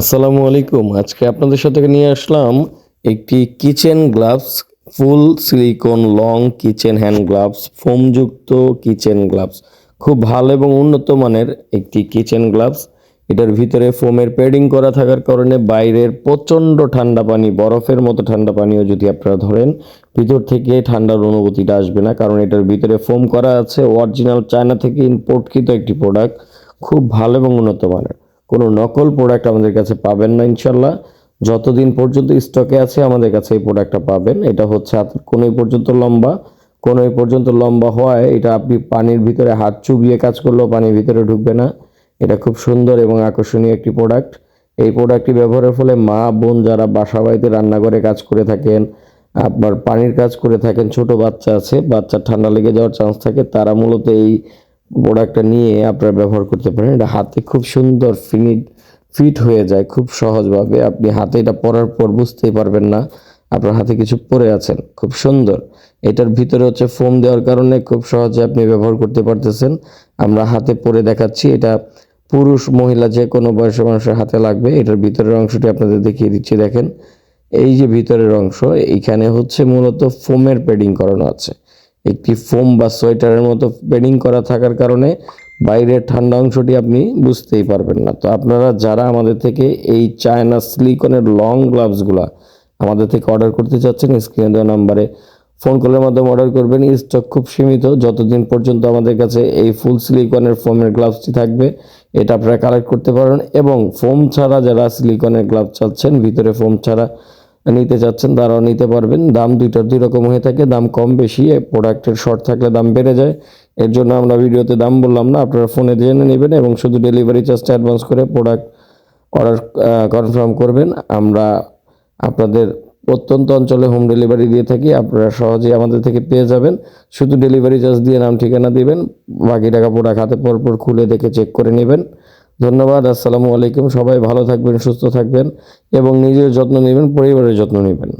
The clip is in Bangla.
আসসালামু আলাইকুম। আজকে আপনাদের সাথে নিয়ে আসলাম একটি kitchen gloves, full silicone long kitchen hand gloves, ফোমযুক্ত kitchen gloves. খুব ভালো এবং উন্নত মানের একটি কিচেন গ্লাভস। এটার ভিতরে ফোমের প্যাডিং করা থাকার কারণে বাইরের প্রচণ্ড ঠান্ডা পানি, বরফের মতো ঠান্ডা পানিও যদি আপনারা ধরেন, ভিতর থেকে ঠান্ডার অনুভূতিটা আসবে না। কারণ এটার ভিতরে ফোম করা আছে অরিজিনাল চায়না থেকে ইম্পোর্টকৃত একটি প্রোডাক্ট খুব ভালো এবং উন্নত মানের। কোনো নকল প্রোডাক্ট আমাদের কাছে পাবেন না ইনশাল্লাহ। যতদিন পর্যন্ত স্টকে আছে, আমাদের কাছে এই প্রোডাক্টটা পাবেন। এটা হচ্ছে হাতের কোনোই পর্যন্ত লম্বা কোনোই পর্যন্ত লম্বা হওয়ায় এটা আপনি পানির ভিতরে হাত চুবিয়ে কাজ করলেও পানির ভিতরে ঢুকবে না। এটা খুব সুন্দর এবং আকর্ষণীয় একটি প্রোডাক্ট এই প্রোডাক্টটি ব্যবহারের ফলে মা, বোন যারা বাসা বাড়িতে রান্নাঘরে কাজ করে থাকেন আপনার পানির কাজ করে থাকেন, ছোট বাচ্চা আছে, বাচ্চার ঠান্ডা লেগে যাওয়ার চান্স থাকে, তারা মূলত এই প্রোডাক্টটা নিয়ে আপনারা ব্যবহার করতে পারেন। এটা হাতে খুব সুন্দর ফিনিট, ফিট হয়ে যায় খুব সহজভাবে। আপনি হাতে এটা পরার পর বুঝতেই পারবেন না আপনার হাতে কিছু পরে আছেন। খুব সুন্দর। এটার ভিতরে হচ্ছে ফোম দেওয়ার কারণে খুব সহজে আপনি ব্যবহার করতে পারতেছেন। আমরা হাতে পরে দেখাচ্ছি, এটা পুরুষ, মহিলা যে কোনো বয়সের মানুষের হাতে লাগবে। এটার ভিতরের অংশটি আপনাদের দেখিয়ে দিচ্ছি, দেখেন। এই যে ভিতরের অংশ এইখানে হচ্ছে মূলত ফোমের প্যাডিং করানো আছে। একটি ফোম বা সোয়েটারের মতো প্যাডিং করা থাকার কারণে বাইরের ঠান্ডা অংশটি আপনি বুঝতেই পারবেন না। তো আপনারা যারা আমাদের থেকে এই চায়না সিলিকনের লং গ্লাভসগুলা আমাদের থেকে অর্ডার করতে চাচ্ছেন, স্ক্রিনে দেওয়া নাম্বারে ফোন কলের মাধ্যমে অর্ডার করবেন। স্টক খুব সীমিত, যতদিন পর্যন্ত আমাদের কাছে এই ফুল সিলিকনের ফোমের গ্লাভসটি থাকবে, এটা আপনারা কালেক্ট করতে পারেন। এবং ফোম ছাড়া যারা সিলিকনের গ্লাভস চাচ্ছেন, ভিতরে ফোম ছাড়া নিতে চাচ্ছেন তারাও নিতে পারবেন। দাম দুইটার দুই রকম হয়ে থাকে, দাম কম বেশি প্রোডাক্টের শর্ট থাকলে দাম বেড়ে যায়। এর জন্য আমরা ভিডিওতে দাম বললাম না, আপনারা ফোনে জেনে নেবেন এবং শুধু ডেলিভারি চার্জটা অ্যাডভান্স করে প্রোডাক্ট অর্ডার কনফার্ম করবেন। আমরা আপনাদের প্রত্যন্ত অঞ্চলে হোম ডেলিভারি দিয়ে থাকি, আপনারা সহজেই আমাদের থেকে পেয়ে যাবেন। শুধু ডেলিভারি চার্জ দিয়ে নাম ঠিকানা দিবেন, বাকি টাকা প্রোডাক্ট হাতে পরপর খুলে দেখে চেক করে নেবেন। ধন্যবাদ, আসসালামু আলাইকুম। সবাই ভালো থাকবেন, সুস্থ থাকবেন এবং নিজের যত্ন নেবেন, পরিবারের যত্ন নেবেন।